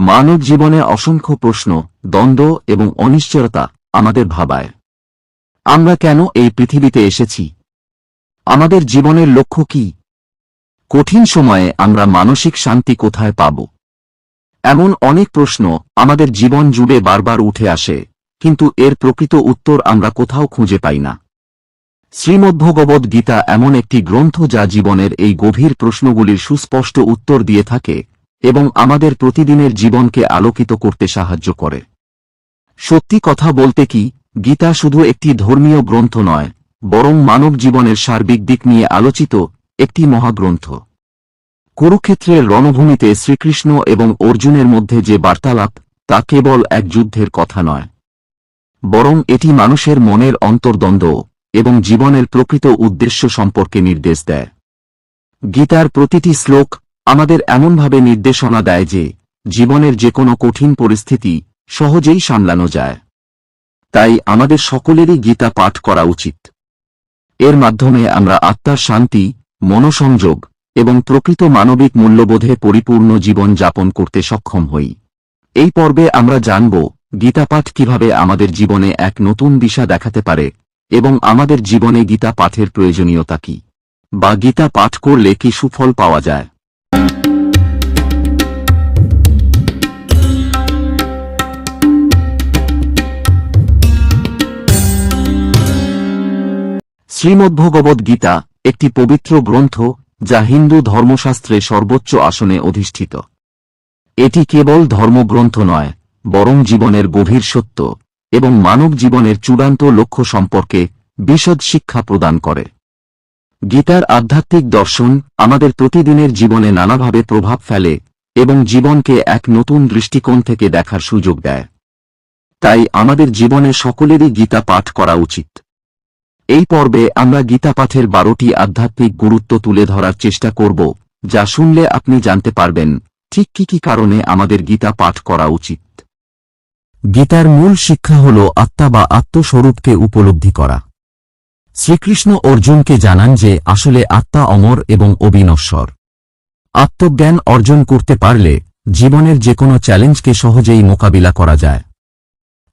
মানব জীবনে অসংখ্য প্রশ্ন, দ্বন্দ্ব এবং অনিশ্চয়তা আমাদের ভাবায়। আমরা কেন এই পৃথিবীতে এসেছি? আমাদের জীবনের লক্ষ্য কি? কঠিন সময়ে আমরা মানসিক শান্তি কোথায় পাব? এমন অনেক প্রশ্ন আমাদের জীবন জুড়ে বারবার উঠে আসে, কিন্তু এর প্রকৃত উত্তর আমরা কোথাও খুঁজে পাই না। শ্রীমদ্ভগবদ্ গীতা এমন একটি গ্রন্থ যা জীবনের এই গভীর প্রশ্নগুলির সুস্পষ্ট উত্তর দিয়ে থাকে এবং আমাদের প্রতিদিনের জীবনকে আলোকিত করতে সাহায্য করে। সত্যি কথা বলতে কি, গীতা শুধু একটি ধর্মীয় গ্রন্থ নয়, বরং মানব জীবনের সার্বিক দিক নিয়ে আলোচিত একটি মহাগ্রন্থ। কুরুক্ষেত্রের রণভূমিতে শ্রীকৃষ্ণ এবং অর্জুনের মধ্যে যে বার্তালাপ, তা কেবল এক যুদ্ধের কথা নয়। বরং এটি মানুষের মনের অন্তর্দ্বন্দ্ব এবং জীবনের প্রকৃত উদ্দেশ্য সম্পর্কে নির্দেশ দেয়। গীতার প্রতিটি শ্লোক আমাদের এমনভাবে নির্দেশনা দেয় যে, জীবনের যে কোনো কঠিন পরিস্থিতি সহজেই সামলানো যায়। তাই আমাদের সকলেরই গীতা পাঠ করা উচিত। এর মাধ্যমে আমরা আত্মার শান্তি, মনসংযোগ এবং প্রকৃত মানবিক মূল্যবোধে পরিপূর্ণ জীবন যাপন করতে সক্ষম হই। এই পর্বে আমরা জানব গীতাপাঠ কীভাবে আমাদের জীবনে এক নতুন দিশা দেখাতে পারে এবং আমাদের জীবনে গীতা পাঠের প্রয়োজনীয়তা কি, বা গীতা পাঠ করলে কি সুফল পাওয়া যায়। শ্রীমদ্ভগবদ্ গীতা একটি পবিত্র গ্রন্থ যা হিন্দু ধর্মশাস্ত্রে সর্বোচ্চ আসনে অধিষ্ঠিত। এটি কেবল ধর্মগ্রন্থ নয়, বরং জীবনের গভীর সত্য এবং মানব জীবনের চূড়ান্ত লক্ষ্য সম্পর্কে বিশদ শিক্ষা প্রদান করে। গীতার আধ্যাত্মিক দর্শন আমাদের প্রতিদিনের জীবনে নানাভাবে প্রভাব ফেলে এবং জীবনকে এক নতুন দৃষ্টিকোণ থেকে দেখার সুযোগ দেয়। তাই আমাদের জীবনে সকলেরই গীতা পাঠ করা উচিত। এই পর্বে আমরা গীতা পাঠের বারোটি আধ্যাত্মিক গুরুত্ব তুলে ধরার চেষ্টা করব, যা শুনলে আপনি জানতে পারবেন ঠিক কি কি কারণে আমাদের গীতা পাঠ করা উচিত। গীতার মূল শিক্ষা হল আত্মা বা আত্মস্বরূপকে উপলব্ধি করা। শ্রীকৃষ্ণ অর্জুনকে জানান যে আসলে আত্মা অমর এবং অবিনশ্বর। আত্মজ্ঞান অর্জন করতে পারলে জীবনের যে কোনো চ্যালেঞ্জকে সহজেই মোকাবিলা করা যায়।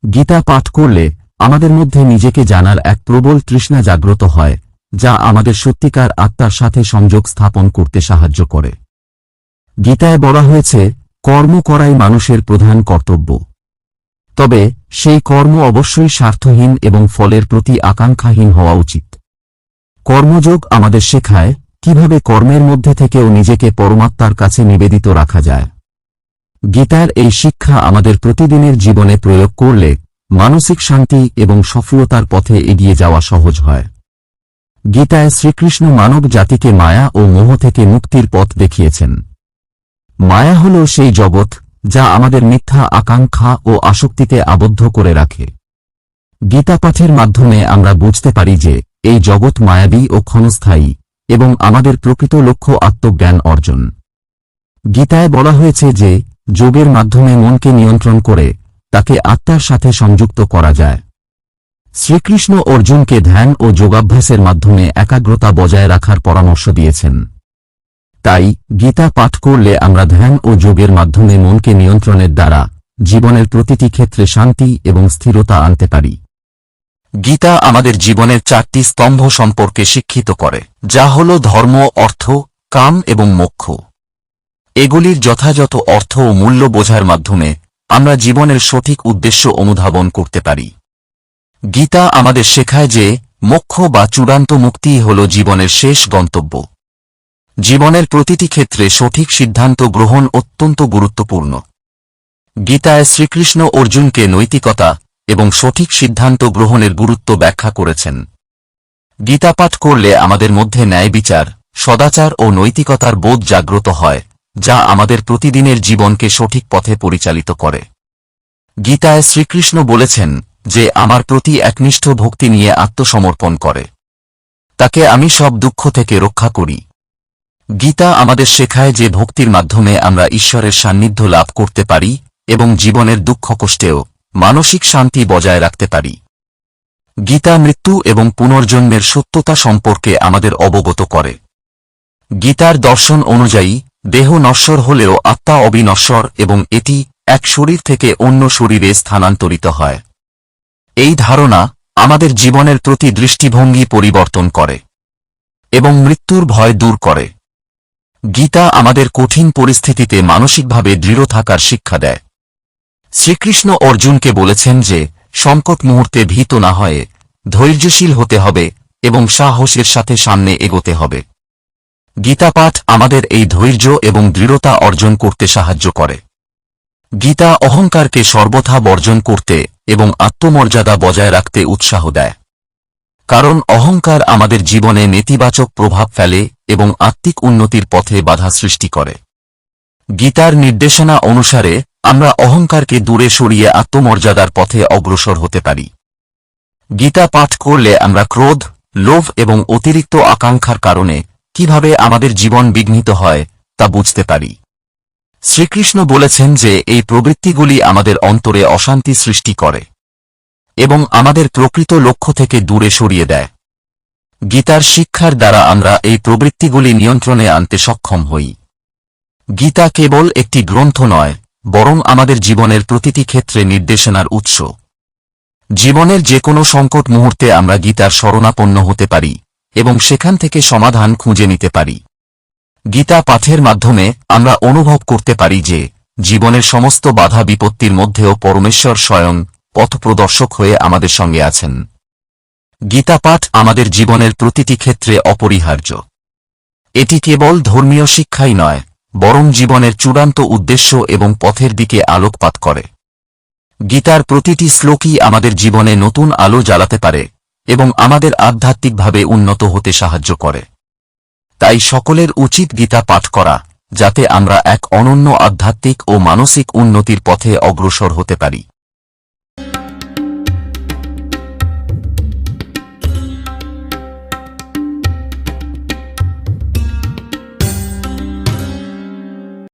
গীতা পাঠ করলে আমাদের মধ্যে নিজেকে জানার এক প্রবল তৃষ্ণা জাগ্রত হয়, যা আমাদের সত্যিকার আত্মার সাথে সংযোগ স্থাপন করতে সাহায্য করে। গীতায় বলা হয়েছে, কর্ম করাই মানুষের প্রধান কর্তব্য। তবে, সেই কর্ম অবশ্যই স্বার্থহীন এবং ফলের প্রতি আকাঙ্ক্ষাহীন হওয়া উচিত। কর্মযোগ আমাদের শেখায় কীভাবে কর্মের মধ্যে থেকেও নিজেকে পরমাত্মার কাছে নিবেদিত রাখা যায়। গীতার এই শিক্ষা আমাদের প্রতিদিনের জীবনে প্রয়োগ করলে মানসিক শান্তি এবং সফলতার পথে এগিয়ে যাওয়া সহজ হয়। গীতায় শ্রীকৃষ্ণ মানব জাতিকে মায়া ও মোহ থেকে মুক্তির পথ দেখিয়েছেন। মায়া হল সেই জগৎ যা আমাদের মিথ্যা আকাঙ্ক্ষা ও আসক্তিতে আবদ্ধ করে রাখে। গীতা পাঠের মাধ্যমে আমরা বুঝতে পারি যে, এই জগৎ মায়াবী ও ক্ষণস্থায়ী এবং আমাদের প্রকৃত লক্ষ্য আত্মজ্ঞান অর্জন। গীতায় বলা হয়েছে যে, যোগের মাধ্যমে মনকে নিয়ন্ত্রণ করে তাকে আত্মার সাথে সংযুক্ত করা যায়। শ্রীকৃষ্ণ অর্জুনকে ধ্যান ও যোগাভ্যাসের মাধ্যমে একাগ্রতা বজায় রাখার পরামর্শ দিয়েছেন। তাই গীতা পাঠ করলে আমরা ধ্যান ও যোগের মাধ্যমে মনকে নিয়ন্ত্রণের দ্বারা জীবনের প্রতিটি ক্ষেত্রে শান্তি এবং স্থিরতা আনতে পারি। গীতা আমাদের জীবনের চারটি স্তম্ভ সম্পর্কে শিক্ষিত করে, যা হল ধর্ম, অর্থ, কাম এবং মোক্ষ। এগুলির যথাযথ অর্থ ও মূল্য বোঝার মাধ্যমে আমরা জীবনের সঠিক উদ্দেশ্য অনুধাবন করতে পারি। গীতা আমাদের শেখায় যে, মোক্ষ বা চূড়ান্ত মুক্তিই হল জীবনের শেষ গন্তব্য। জীবনের প্রতিটি ক্ষেত্রে সঠিক সিদ্ধান্ত গ্রহণ অত্যন্ত গুরুত্বপূর্ণ। গীতায় শ্রীকৃষ্ণ অর্জুনকে নৈতিকতা এবং সঠিক সিদ্ধান্ত গ্রহণের গুরুত্ব ব্যাখ্যা করেছেন। গীতাপাঠ করলে আমাদের মধ্যে ন্যায় বিচার, সদাচার ও নৈতিকতার বোধ জাগ্রত হয়, যা আমাদের প্রতিদিনের জীবনকে সঠিক পথে পরিচালিত করে। গীতায় শ্রীকৃষ্ণ বলেছেন যে, আমার প্রতি একনিষ্ঠ ভক্তি নিয়ে আত্মসমর্পণ করে। তাকে আমি সব দুঃখ থেকে রক্ষা করি। গীতা আমাদের শেখায় যে ভক্তির মাধ্যমে আমরা ঈশ্বরের সান্নিধ্য লাভ করতে পারি এবং জীবনের দুঃখ কষ্টেও মানসিক শান্তি বজায় রাখতে পারি। গীতা মৃত্যু এবং পুনর্জন্মের সত্যতা সম্পর্কে আমাদের অবগত করে। গীতার দর্শন অনুযায়ী, দেহ নশ্বর হলেও আত্মা অবিনশ্বর এবং এটি এক শরীর থেকে অন্য শরীরে স্থানান্তরিত হয়। এই ধারণা আমাদের জীবনের প্রতি দৃষ্টিভঙ্গি পরিবর্তন করে এবং মৃত্যুর ভয় দূর করে। গীতা আমাদের কঠিন পরিস্থিতিতে মানসিকভাবে দৃঢ় থাকার শিক্ষা দেয়। শ্রীকৃষ্ণ অর্জুনকে বলেছেন যে, সংকট মুহূর্তে ভীত না হয়ে ধৈর্যশীল হতে হবে এবং সাহসের সাথে সামনে এগোতে হবে। গীতা পাঠ আমাদের এই ধৈর্য এবং দৃঢ়তা অর্জন করতে সাহায্য করে। গীতা অহংকারকে সর্বথা বর্জন করতে এবং আত্মমর্যাদা বজায় রাখতে উৎসাহ দেয়। কারণ অহংকার আমাদের জীবনে নেতিবাচক প্রভাব ফেলে এবং আত্মিক উন্নতির পথে বাধা সৃষ্টি করে। গীতার নির্দেশনা অনুসারে আমরা অহংকারকে দূরে সরিয়ে আত্মমর্যাদার পথে অগ্রসর হতে পারি। গীতা পাঠ করলে আমরা ক্রোধ, লোভ এবং অতিরিক্ত আকাঙ্ক্ষার কারণে কীভাবে আমাদের জীবন বিঘ্নিত হয় তা বুঝতে পারি। শ্রীকৃষ্ণ বলেছেন যে এই প্রবৃত্তিগুলি আমাদের অন্তরে অশান্তি সৃষ্টি করে। এবং আমাদের প্রকৃত লক্ষ্য থেকে দূরে সরিয়ে দেয়। গীতার শিক্ষার দ্বারা আমরা এই প্রবৃত্তিগুলি নিয়ন্ত্রণে আনতে সক্ষম হই। গীতা কেবল একটি গ্রন্থ নয়, বরং আমাদের জীবনের প্রতিটি ক্ষেত্রে নির্দেশনার উৎস। জীবনের যে কোনো সংকট মুহূর্তে আমরা গীতার শরণাপন্ন হতে পারি, এবং সেখান থেকে সমাধান খুঁজে নিতে পারি। গীতা পাঠের মাধ্যমে আমরা অনুভব করতে পারি যে, জীবনের সমস্ত বাধা বিপত্তির মধ্যেও পরমেশ্বর স্বয়ং পথপ্রদর্শক হয়ে আমাদের সঙ্গে আছেন। গীতা পাঠ আমাদের জীবনের প্রতিটি ক্ষেত্রে অপরিহার্য। এটি কেবল ধর্মীয় শিক্ষাই নয়, বরং জীবনের চূড়ান্ত উদ্দেশ্য এবং পথের দিকে আলোকপাত করে। গীতার প্রতিটি শ্লোকই আমাদের জীবনে নতুন আলো জ্বালাতে পারে এবং আমাদের আধ্যাত্মিকভাবে উন্নত হতে সাহায্য করে। তাই সকলের উচিত গীতা পাঠ করা, যাতে আমরা এক অনন্য আধ্যাত্মিক ও মানসিক উন্নতির পথে অগ্রসর হতে পারি।